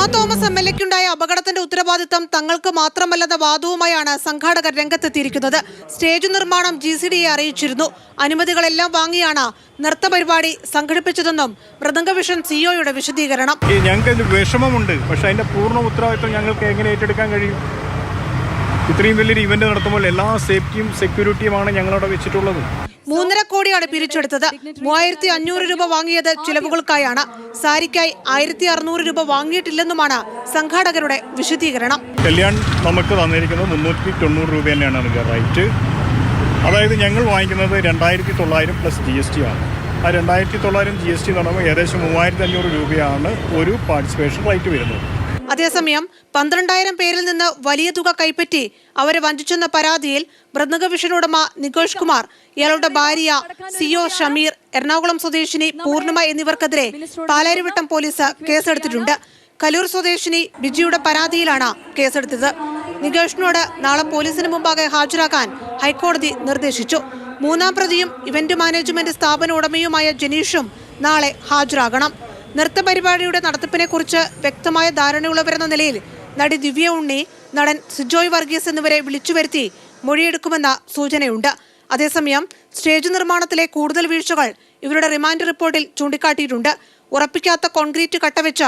Uma Thomas M L എക്കുണ്ടായ അപകടത്തിന്റെ ഉത്തരവാദിത്തം തങ്ങൾക്ക് മാത്രമല്ലെന്ന വാദവുമായാണ് സംഘാടകർ രംഗത്തെത്തിയിരിക്കുന്നത്. സ്റ്റേജ് നിർമ്മാണം ജി സി ഡിയെ അറിയിച്ചിരുന്നു. അനുമതികളെല്ലാം വാങ്ങിയാണ് നൃത്തപരിപാടി സംഘടിപ്പിച്ചതെന്നും മൃദംഗവിഷൻ സിഒയുടെ വിശദീകരണം. ഈ ഞങ്ങൾക്ക് വിഷമമുണ്ട്. പക്ഷെ അതിന്റെ പൂർണ ഉത്തരവാദിത്വം ഞങ്ങൾക്ക് എങ്ങനെ ഏറ്റെടുക്കാൻ കഴിയും? ഇത്രയും വലിയൊരു ഇവന്റ് നടത്തുമ്പോൾ എല്ലാ സേഫ്റ്റിയും സെക്യൂരിറ്റിയുമാണ് ഞങ്ങളവിടെ വെച്ചിട്ടുള്ളത്. മൂന്നര കോടിയാണ് പിരിച്ചെടുത്തത്. മൂവായിരത്തി അഞ്ഞൂറ് രൂപ വാങ്ങിയത് ചിലവുകൾക്കായാണ്. സാരിക്കായി ആയിരത്തി അറുന്നൂറ് രൂപ വാങ്ങിയിട്ടില്ലെന്നുമാണ് സംഘാടകരുടെ വിശദീകരണം. കല്യാൺ നമുക്ക് തന്നിരിക്കുന്നത് മുന്നൂറ്റി തൊണ്ണൂറ് രൂപ തന്നെയാണ് റേറ്റ്. അതായത് ഞങ്ങൾ വാങ്ങിക്കുന്നത് രണ്ടായിരത്തി തൊള്ളായിരം പ്ലസ് ജി എസ് ടി ആണ്. ആ രണ്ടായിരത്തി തൊള്ളായിരം ജി എസ് ടി പറയുമ്പോൾ ഏകദേശം മൂവായിരത്തി അഞ്ഞൂറ് രൂപയാണ് ഒരു പാർട്ടിസിപ്പേഷൻ റേറ്റ് വരുന്നത്. അതേസമയം പന്ത്രണ്ടായിരം പേരിൽ നിന്ന് വലിയ തുക കൈപ്പറ്റി അവരെ വഞ്ചിച്ചെന്ന പരാതിയിൽ മൃദംഗവിഷൻ ഉടമ നികോഷ് കുമാർ ഇയാളുടെ ഭാര്യ സിഒ ഷമീർ എറണാകുളം സ്വദേശിനി പൂർണിമ എന്നിവർക്കെതിരെ പാലാരിവട്ടം പോലീസ് കേസെടുത്തിട്ടുണ്ട്. കലൂർ സ്വദേശിനി ബിജിയുടെ പരാതിയിലാണ് കേസെടുത്തത്. നികേഷിനോട് നാളെ പോലീസിന് മുമ്പാകെ ഹാജരാക്കാൻ ഹൈക്കോടതി നിർദ്ദേശിച്ചു. മൂന്നാം പ്രതിയും ഇവന്റ് മാനേജ്മെന്റ് സ്ഥാപന ഉടമയുമായ ജനീഷും നാളെ ഹാജരാകണം. നൃത്തപരിപാടിയുടെ നടത്തിപ്പിനെക്കുറിച്ച് വ്യക്തമായ ധാരണയുള്ളവരെന്ന നിലയിൽ നടി ദിവ്യ ഉണ്ണി നടൻ സിജോയ് വർഗീസ് എന്നിവരെ വിളിച്ചു വരുത്തി മൊഴിയെടുക്കുമെന്ന സൂചനയുണ്ട്. അതേസമയം സ്റ്റേജ് നിർമ്മാണത്തിലെ കൂടുതൽ വീഴ്ചകൾ ഇവരുടെ റിമാൻഡ് റിപ്പോർട്ടിൽ ചൂണ്ടിക്കാട്ടിയിട്ടുണ്ട്. ഉറപ്പിക്കാത്ത കോൺക്രീറ്റ് കട്ടവെച്ച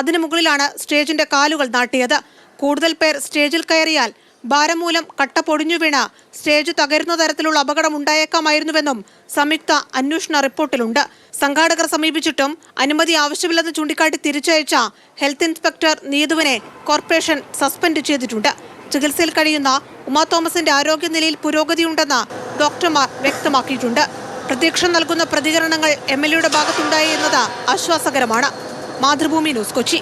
അതിനു മുകളിലാണ് സ്റ്റേജിന്റെ കാലുകൾ നാട്ടിയത്. കൂടുതൽ പേർ സ്റ്റേജിൽ കയറിയാൽ ഭാരം മൂലം കട്ട പൊടിഞ്ഞു വീണ സ്റ്റേജ് തകരുന്ന തരത്തിലുള്ള അപകടം ഉണ്ടായേക്കാമായിരുന്നുവെന്നും സംയുക്ത അന്വേഷണ റിപ്പോർട്ടിലുണ്ട്. സംഘാടകർ സമീപിച്ചിട്ടും അനുമതി ആവശ്യമില്ലെന്ന് ചൂണ്ടിക്കാട്ടി തിരിച്ചയച്ച ഹെൽത്ത് ഇൻസ്പെക്ടർ നീതുവിനെ കോർപ്പറേഷൻ സസ്പെൻഡ് ചെയ്തിട്ടുണ്ട്. ചികിത്സയിൽ കഴിയുന്ന ഉമാ തോമസിന്റെ ആരോഗ്യനിലയിൽ പുരോഗതിയുണ്ടെന്ന് ഡോക്ടർമാർ വ്യക്തമാക്കിയിട്ടുണ്ട്. പ്രതീക്ഷ നൽകുന്ന പ്രതികരണങ്ങൾ എം എൽ എയുടെ ഭാഗത്തുണ്ടായി എന്നത് ആശ്വാസകരമാണ്. മാതൃഭൂമി ന്യൂസ് കൊച്ചി.